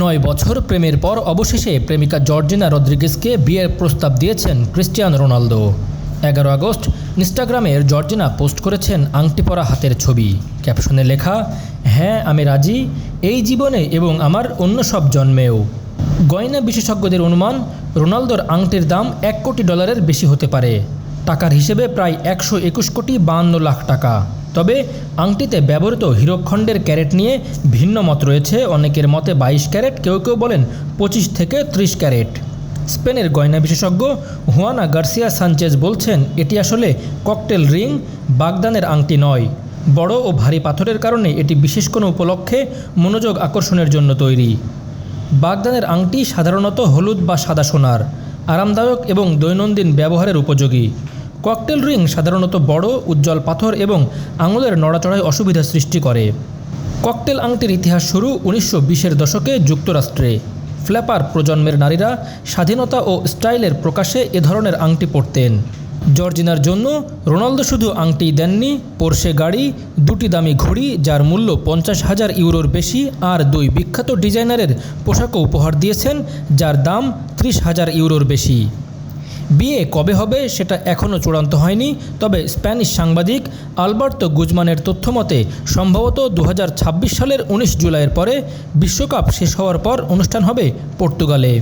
নয় বছর প্রেমের পর অবশেষে প্রেমিকা জর্জিনা রদ্রিগেজকে বিয়ের প্রস্তাব দিয়েছেন ক্রিস্টিয়ান রোনালদো। এগারো আগস্ট ইনস্টাগ্রামের জর্জিনা পোস্ট করেছেন আংটি পরা হাতের ছবি। ক্যাপশনে লেখা হ্যাঁ আমি রাজি, এই জীবনে এবং আমার অন্য সব জন্মেও। গয়না বিশেষজ্ঞদের অনুমান, রোনালদোর আংটির দাম এক কোটি ডলারের বেশি হতে পারে। টাকার হিসেবে প্রায় একশো একুশ কোটি বাহান্ন লাখ টাকা। তবে আংটিতে ব্যবহৃত হীরকখণ্ডের ক্যারেট নিয়ে ভিন্ন মত রয়েছে। অনেকের মতে বাইশ ক্যারেট, কেউ কেউ বলেন পঁচিশ থেকে ত্রিশ ক্যারেট। স্পেনের গয়না বিশেষজ্ঞ হুয়ানা গার্সিয়া সানচেজ বলছেন, এটি আসলে ককটেল রিং, বাগদানের আংটি নয়। বড় ও ভারী পাথরের কারণে এটি বিশেষ কোনো উপলক্ষে মনোযোগ আকর্ষণের জন্য তৈরি। বাগদানের আংটি সাধারণত হলুদ বা সাদা সোনার, আরামদায়ক এবং দৈনন্দিন ব্যবহারের উপযোগী। ককটেল রিং সাধারণত বড়, উজ্জ্বল পাথর এবং আঙুলের নড়াচড়ায় অসুবিধা সৃষ্টি করে। ককটেল আংটির ইতিহাস শুরু উনিশশো বিশের দশকে যুক্তরাষ্ট্রে। ফ্ল্যাপার প্রজন্মের নারীরা স্বাধীনতা ও স্টাইলের প্রকাশে এ ধরনের আংটি পরতেন। জর্জিনার জন্য রোনালদো শুধু আংটি দেননি, পোর্শে গাড়ি, দুটি দামি ঘড়ি, যার মূল্য পঞ্চাশ হাজার ইউরোর বেশি, আর দুই বিখ্যাত ডিজাইনারের পোশাকও উপহার দিয়েছেন, যার দাম ত্রিশ হাজার ইউরোর বেশি। বিয়ে কবে হবে সেটা এখনও চূড়ান্ত হয়নি। তবে স্প্যানিশ সাংবাদিক আলবার্তো গুজমানের তথ্যমতে সম্ভবত দু হাজার ছাব্বিশ সালের উনিশ জুলাইয়ের পরে বিশ্বকাপ শেষ হওয়ার পর অনুষ্ঠান হবে পর্তুগালে।